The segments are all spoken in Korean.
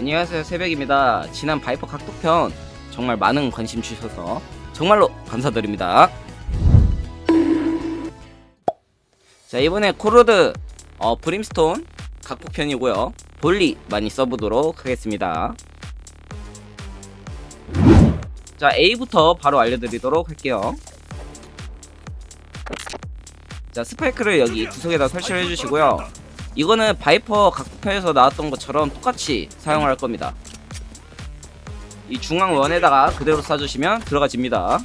안녕하세요 새벽입니다. 지난 바이퍼 각도편 정말 많은 관심 주셔서 정말로 감사드립니다. 자 이번에 코로드 어, 브림스톤 각도편이고요. 볼리 많이 써보도록 하겠습니다. 자 A부터 바로 알려드리도록 할게요. 자 스파이크를 여기 구석에다 설치를 해주시고요 이거는 바이퍼 각편에서 나왔던 것처럼 똑같이 사용할 겁니다. 이 중앙 원에다가 그대로 쏴주시면 들어가집니다.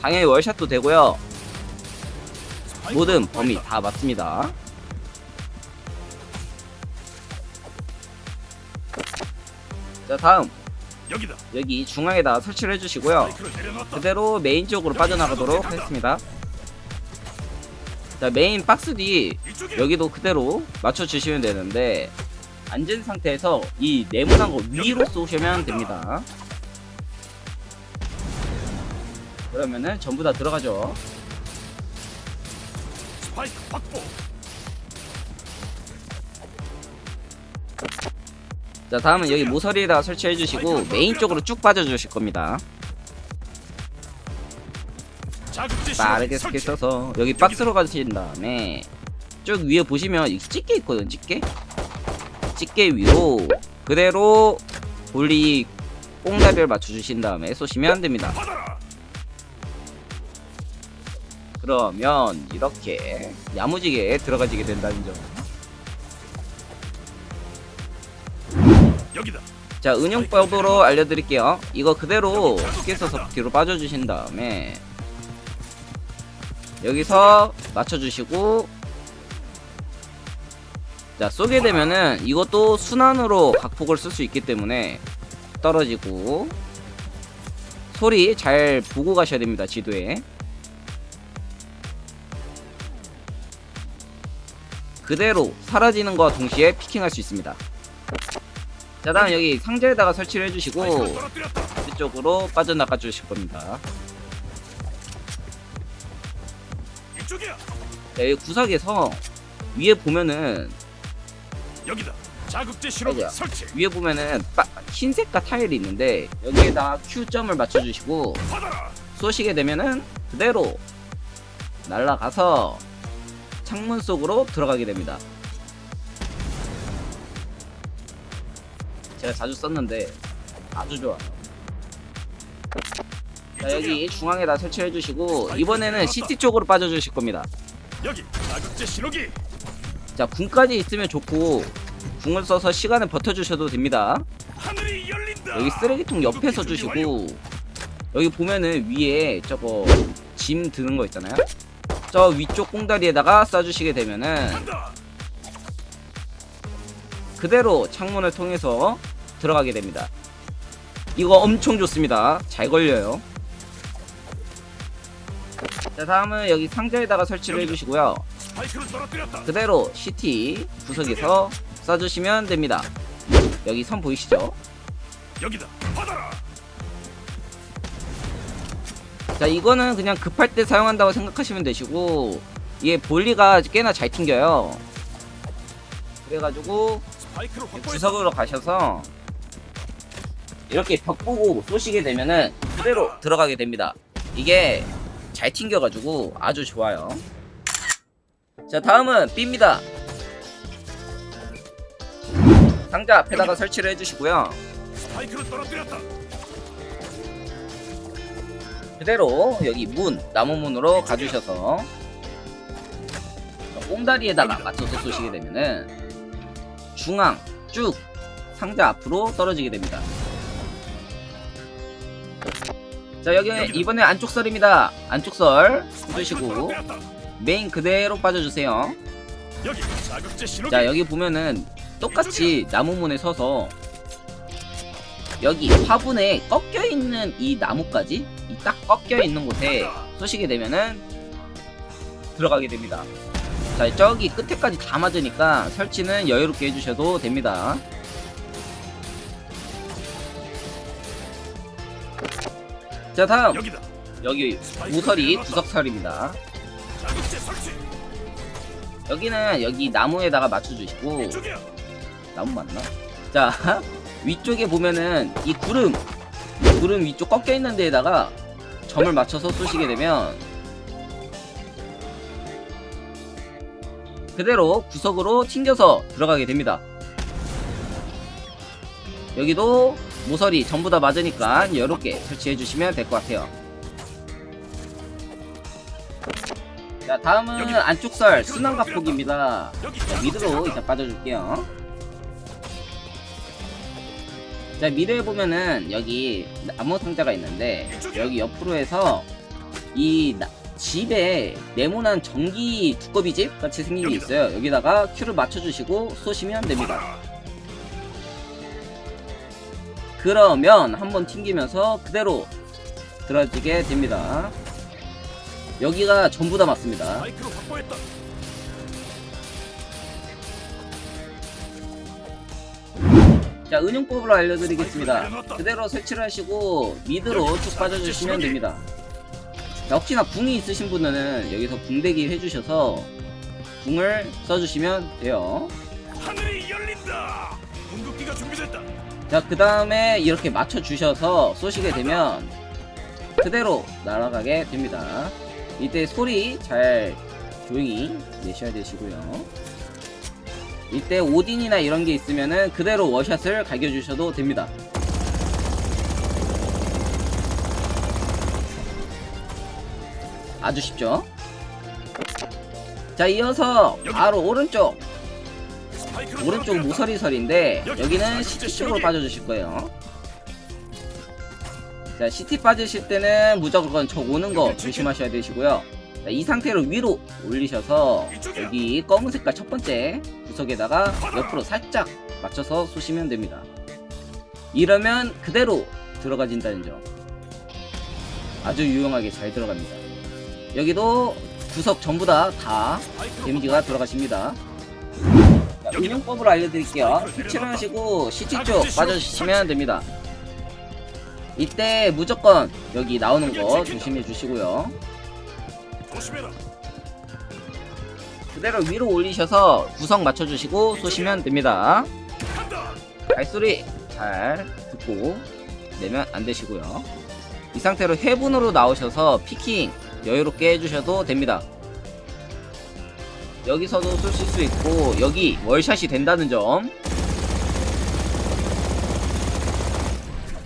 당연히 월샷도 되고요. 모든 범위 다 맞습니다. 자 다음 여기다. 여기 중앙에다 설치를 해주시고요. 그대로 메인 쪽으로 빠져나가도록 하겠습니다. 자 메인 박스 뒤. 여기도 그대로 맞춰주시면 되는데 앉은 상태에서 이 네모난 거 위로 쏘시면 됩니다 그러면은 전부 다 들어가죠. 자 다음은 여기 모서리에다가 설치해 주시고 메인 쪽으로 쭉 빠져 주실 겁니다 빠르게 스킬. 써서 여기 박스로 가신 다음에 쭉 위에 보시면 이 집게 있거든 집게 집게 위로 그대로 볼리 꽁다리를 맞춰주신 다음에 쏘시면 됩니다. 그러면 이렇게 야무지게 들어가지게 된다는 점. 여기다. 자, 은용법으로 알려드릴게요. 이거 그대로 쉽게 써서 뒤로 빠져주신 다음에 여기서 맞춰주시고 자, 쏘게 되면은 이것도 순환으로 각폭을 쓸 수 있기 때문에 떨어지고 소리 잘 보고 가셔야 됩니다, 지도에. 그대로 사라지는 것과 동시에 피킹할 수 있습니다. 자 다음 여기 상자에다가 설치를 해주시고. 이쪽으로 빠져나가 주실 겁니다. 여기 구석에서 위에 보면은 여기다. 자극제 신호기 아이고야. 설치. 위에 보면은 빠, 흰색과 타일이 있는데 여기에다 Q점을 맞춰주시고 받아라. 쏘시게 되면은 그대로 날아가서 창문 속으로 들어가게 됩니다. 제가 자주 썼는데 아주 좋아요. 자 여기 중앙에다 설치해 주시고 이번에는 CT 쪽으로 빠져 주실 겁니다. 여기 자극제 신호기. 자 궁까지 있으면 좋고 궁을 써서 시간을 버텨 주셔도 됩니다. 하늘이 열린다. 여기 쓰레기통 옆에 서 주시고 여기 보면은 위에 저거 짐 드는 거 있잖아요. 저 위쪽 꽁다리에다가 쏴주시게 되면은. 그대로 창문을 통해서 들어가게 됩니다. 이거 엄청 좋습니다. 잘 걸려요. 자 다음은 여기 상자에다가 설치를 해주시고요. 그대로 CT 구석에서 쏴주시면 됩니다. 여기 선 보이시죠? 여기다. 받아라. 자 이거는 그냥 급할 때 사용한다고 생각하시면 되시고 이게 볼리가 꽤나 잘 튕겨요. 그래가지고. 구석으로 가셔서 이렇게 벽 보고 쏘시게 되면은 그대로 들어가게 됩니다. 이게 잘 튕겨가지고 아주 좋아요. 자 다음은 B입니다. 상자 앞에다가 설치를 해주시고요. 그대로 여기 문 나무 문으로 가주셔서 꽁다리에다가 맞춰서 쏘시게 되면은 중앙 쭉 상자 앞으로 떨어지게 됩니다. 자 여기 이번에 안쪽 설입니다. 안쪽 설 스파이크를 해주시고. 메인 그대로 빠져주세요. 자 여기 보면은 똑같이 나무 문에 서서 여기 화분에 꺾여 있는 이 나무까지 이 딱 꺾여 있는 곳에 쏘시게 되면은 들어가게 됩니다. 자 저기 끝에까지 다 맞으니까 설치는 여유롭게 해주셔도 됩니다. 자 다음 여기다. 여기 모서리 구석설입니다. 자극제 설치. 여기는 여기 나무에다가 맞춰주시고 이쪽이야. 나무 맞나? 자 위쪽에 보면은 이 구름 구름 위쪽 꺾여 있는 데에다가 점을 맞춰서 쏘시게 되면 그대로 구석으로 튕겨서 들어가게 됩니다. 여기도 모서리 전부 다 맞으니까 이렇게 설치해 주시면 될 것 같아요. 자 다음은 안쪽설 순환각폭입니다. 여기. 자, 미드로 일단 빠져줄게요. 자, 미드에 보면은 여기 나무 상자가 있는데 여기 옆으로 해서 이 나- 집에 네모난 전기 두꺼비 집 같이 생긴 게 있어요. 여기다가 큐를 맞춰주시고 쏘시면 됩니다. 그러면 한번 튕기면서 그대로 들어지게 됩니다. 여기가 전부 다 맞습니다. 자, 은용법으로 알려드리겠습니다. 그대로 설치를 하시고 미드로 쭉 빠져주시면 됩니다. 자, 혹시나 궁이 있으신 분은 여기서 궁대기 해주셔서 궁을 써주시면 돼요. 하늘이 열린다. 궁극기가 준비됐다. 자, 그 다음에 이렇게 맞춰주셔서 쏘시게 되면 그대로 날아가게 됩니다. 이때 소리 잘 조용히 내셔야 되시고요. 이때 오딘이나 이런 게 있으면은 그대로 워샷을 갈겨주셔도 됩니다. 아주 쉽죠? 자, 이어서 바로 오른쪽 오른쪽. 모서리설인데 여기는 CT 쪽으로 빠져주실 거예요. 자, CT 빠지실 때는 무조건 저 오는 거 조심하셔야 되시고요. 자, 이 상태로 위로 올리셔서 여기 검은 색깔 첫 번째 구석에다가 옆으로 살짝 맞춰서 쏘시면 됩니다. 이러면 그대로 들어가진다는 점. 아주 유용하게 잘 들어갑니다. 여기도 구석 전부 다다 데미지가 들어가십니다. 자, 운영법을 알려드릴게요. 캐치를 하시고 CT 쪽 빠져주시면 됩니다. 이때 무조건 여기 나오는 거 조심해 주시고요. 그대로 위로 올리셔서 구석 맞춰주시고 쏘시면 됩니다. 발소리 잘 듣고 내면 안 되시고요. 이 상태로 해분으로 나오셔서 피킹 여유롭게 해주셔도 됩니다. 여기서도 쏘실 수 있고 여기 월샷이 된다는 점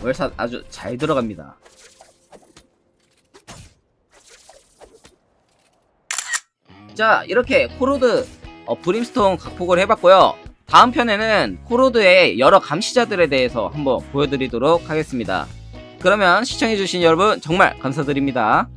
월샷 아주 잘 들어갑니다. 자 이렇게 코로드 어, 브림스톤 각폭을 해봤고요. 다음 편에는 코로드의 여러 감시자들에 대해서 한번 보여드리도록 하겠습니다. 그러면 시청해주신 여러분 정말 감사드립니다.